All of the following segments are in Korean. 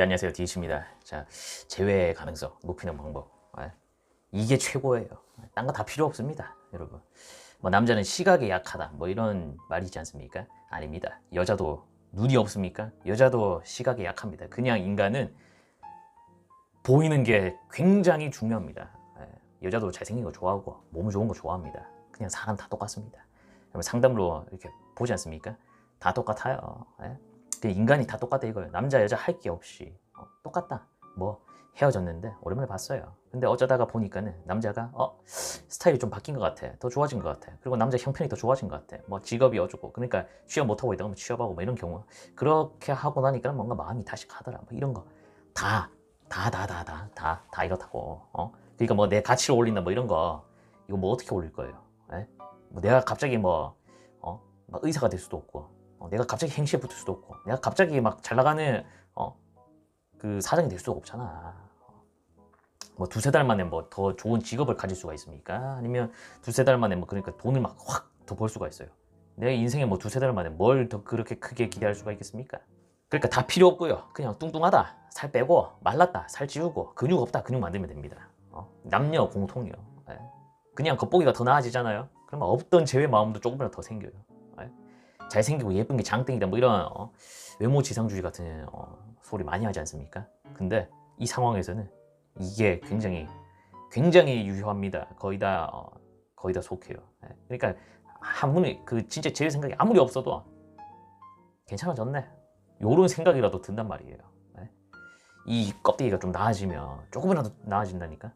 네, 안녕하세요. 디이치입니다. 자, 재회 가능성 높이는 방법. 아, 이게 최고예요. 딴 거 다 필요 없습니다. 여러분. 뭐 남자는 시각에 약하다. 뭐 이런 말이 있지 않습니까? 아닙니다. 여자도 눈이 없습니까? 여자도 시각에 약합니다. 그냥 인간은 보이는 게 굉장히 중요합니다. 예, 여자도 잘생긴 거 좋아하고 몸 좋은 거 좋아합니다. 그냥 사람 다 똑같습니다. 상담으로 이렇게 보지 않습니까? 다 똑같아요. 예? 그 인간이 다 똑같다 이거예요. 남자 여자 할 게 없이 어, 똑같다. 뭐 헤어졌는데 오랜만에 봤어요. 근데 어쩌다가 보니까는 남자가 어 스타일이 좀 바뀐 것 같아. 더 좋아진 것 같아. 그리고 남자 형편이 더 좋아진 것 같아. 뭐 직업이 어쩌고 그러니까 취업 못 하고 있다가 뭐 취업하고 뭐 이런 경우 그렇게 하고 나니까 뭔가 마음이 다시 가더라. 뭐 이런 거 다 다 다 다 다 다 다 이렇다고. 어 그러니까 뭐 내 가치를 올린다 뭐 이런 거 이거 뭐 어떻게 올릴 거예요? 에? 뭐 내가 갑자기 뭐 어? 막 의사가 될 수도 없고 어, 내가 갑자기 행시에 붙을 수도 없고 내가 갑자기 막 잘 나가는 어, 그 사장이 될 수가 없잖아. 뭐 두세 달 만에 뭐 더 좋은 직업을 가질 수가 있습니까? 아니면 두세 달 만에 뭐 그러니까 돈을 막 확 더 벌 수가 있어요. 내 인생에 뭐 두세 달 만에 뭘 더 그렇게 크게 기대할 수가 있겠습니까? 그러니까 다 필요 없고요. 그냥 뚱뚱하다, 살 빼고 말랐다, 살 찌우고 근육 없다, 근육 만들면 됩니다. 어? 남녀 공통이요. 예. 그냥 겉보기가 더 나아지잖아요. 그러면 없던 제외 마음도 조금이라도 더 생겨요. 예. 잘생기고 예쁜 게 장땡이다 뭐 이런 어, 외모 지상주의 같은 어, 소리 많이 하지 않습니까? 근데 이 상황에서는 이게 굉장히 굉장히 유효합니다. 거의 다 어, 거의 다 속해요. 예. 그러니까 아무리 그 진짜 제 생각이 아무리 없어도 괜찮아졌네. 요런 생각이라도 든단 말이에요. 예. 이 껍데기가 좀 나아지면 조금이라도 나아진다니까.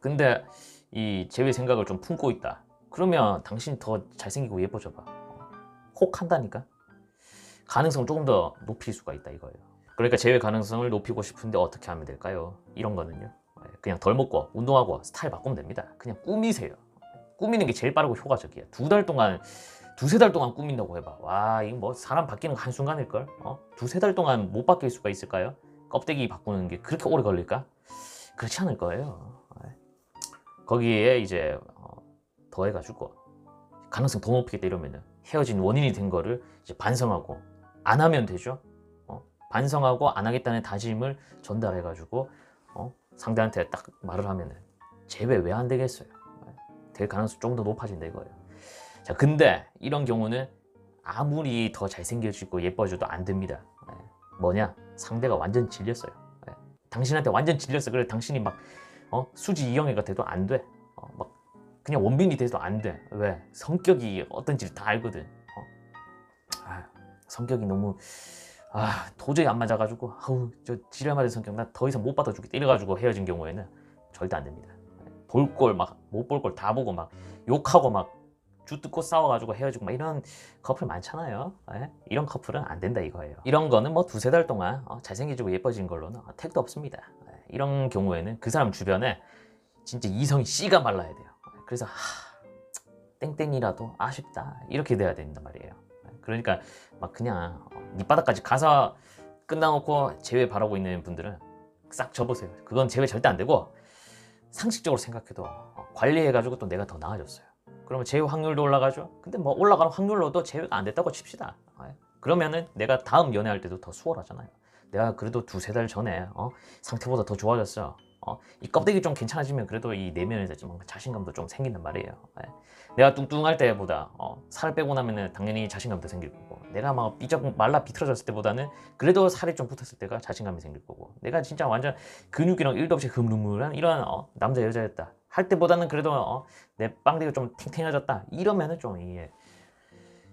근데 이 제외 생각을 좀 품고 있다. 그러면 당신이 더 잘생기고 예뻐져 봐. 혹 한다니까. 가능성을 조금 더 높일 수가 있다 이거예요. 그러니까 제외 가능성을 높이고 싶은데 어떻게 하면 될까요? 이런 거는요. 예, 그냥 덜 먹고 운동하고 스타일 바꾸면 됩니다. 그냥 꾸미세요. 꾸미는 게 제일 빠르고 효과적이야. 두달 동안 두세 달 동안 꾸민다고 해봐. 와, 이거 뭐 사람 바뀌는 거 한순간일걸? 어? 두세 달 동안 못 바뀔 수가 있을까요? 껍데기 바꾸는 게 그렇게 오래 걸릴까? 그렇지 않을 거예요. 예. 거기에 이제 어, 더해가지고 가능성 더 높이겠다 이러면은 헤어진 원인이 된 거를 이제 반성하고 안 하면 되죠. 어? 반성하고 안 하겠다는 다짐을 전달해가지고 어? 상대한테 딱 말을 하면은 제외 왜안 되겠어요? 예. 될 가능성 좀더 높아진다 이거예요. 자, 근데 이런 경우는 아무리 더 잘생겨지고 예뻐져도 안 됩니다. 예. 뭐냐? 상대가 완전 질렸어요. 예. 당신한테 완전 질렸어. 그래 당신이 막 어? 수지 이영애가 돼도 안 돼. 그냥 원빈이 돼도 안 돼. 왜? 성격이 어떤지 다 알거든. 어? 아, 성격이 너무 아 도저히 안 맞아가지고 아우 저 지랄 맞은 성격 나 더 이상 못 받아주겠다 이래가지고 헤어진 경우에는 절대 안 됩니다. 볼 걸 막 못 볼 걸 다 보고 막 욕하고 막 주뜯고 싸워가지고 헤어지고 막 이런 커플 많잖아요. 예? 이런 커플은 안 된다 이거예요. 이런 거는 뭐 두세 달 동안 어, 잘생겨지고 예뻐진 걸로는 어, 택도 없습니다. 예, 이런 경우에는 그 사람 주변에 진짜 이성이 씨가 말라야 돼요. 그래서 하, 땡땡이라도 아쉽다 이렇게 돼야 된단 말이에요. 그러니까 막 그냥 어, 밑바닥까지 가서 끝나놓고 제외 바라고 있는 분들은 싹 접으세요. 그건 제외 절대 안 되고 상식적으로 생각해도 어, 관리해가지고 또 내가 더 나아졌어요. 그러면 제외 확률도 올라가죠. 근데 뭐 올라가는 확률로도 제외가 안 됐다고 칩시다. 예. 그러면은 내가 다음 연애할 때도 더 수월하잖아요. 내가 그래도 두세 달 전에 어, 상태보다 더 좋아졌어. 어, 이 껍데기 좀 괜찮아지면 그래도 이 내면에서 좀 자신감도 좀 생긴단 말이에요. 예. 내가 뚱뚱할 때보다 어, 살 빼고 나면은 당연히 자신감도 생길 거고 내가 막 삐쩍 말라 비틀어졌을 때보다는 그래도 살이 좀 붙었을 때가 자신감이 생길 거고 내가 진짜 완전 근육이랑 일도 없이 흠루물한 이런 어, 남자 여자였다 할 때보다는 그래도 어, 내 빵대가 좀 탱탱해졌다 이러면은 좀 이게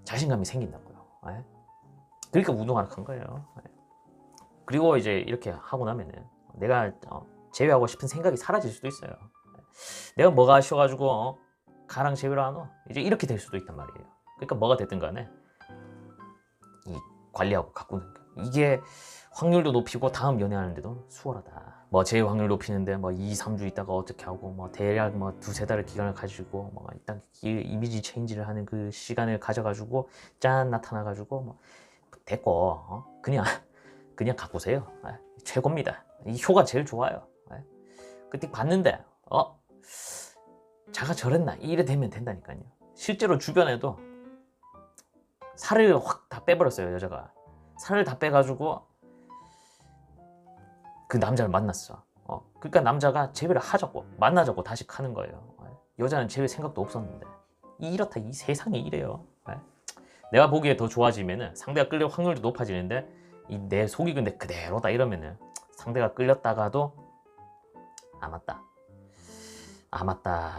자신감이 생긴다고요. 예. 그러니까 운동하러 간 거예요. 예. 그리고 이제 이렇게 하고 나면은 내가 어, 제외하고 싶은 생각이 사라질 수도 있어요. 내가 뭐가 아쉬워가지고 어, 가랑 제외를 안 와. 이제 이렇게 될 수도 있단 말이에요. 그러니까 뭐가 됐든 간에 이 관리하고 가꾸는 거. 이게 확률도 높이고 다음 연애하는데도 수월하다. 뭐 제외 확률 높이는데 뭐 2, 3주 있다가 어떻게 하고 뭐 대략 뭐 두세 달의 기간을 가지고 뭐 일단 이- 이미지 체인지를 하는 그 시간을 가져가지고 짠 나타나가지고 뭐 됐고 어? 그냥 그냥 가꾸세요. 예, 최고입니다. 이 효가 제일 좋아요. 예. 그때 봤는데 어 자가 저랬나 이래 되면 된다니까요. 실제로 주변에도 살을 확 다 빼버렸어요 여자가 살을 다 빼가지고 그 남자를 만났어. 어, 그러니까 남자가 재회를 하자고 만나자고 다시 가는 거예요. 예. 여자는 재회 생각도 없었는데 이렇다 이 세상이 이래요. 예. 내가 보기에 더 좋아지면은 상대가 끌릴 확률도 높아지는데 이내 속이 근데 그대로다 이러면 은 상대가 끌렸다가도 아 맞다. 아 맞다.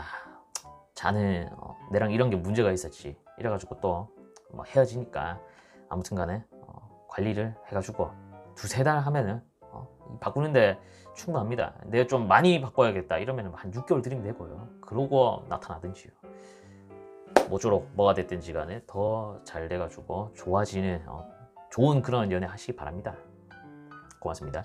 자는 어, 내랑 이런 게 문제가 있었지. 이래가지고 또 뭐 헤어지니까 아무튼 간에 어, 관리를 해가지고 두세 달 하면은 어, 바꾸는데 충분합니다. 내가 좀 많이 바꿔야겠다. 이러면은 한 6개월 들이면 되고요. 그러고 나타나든지요. 모쪼록 뭐가 됐든지 간에 더 잘 돼가지고 좋아지는 어, 좋은 그런 연애 하시기 바랍니다. 고맙습니다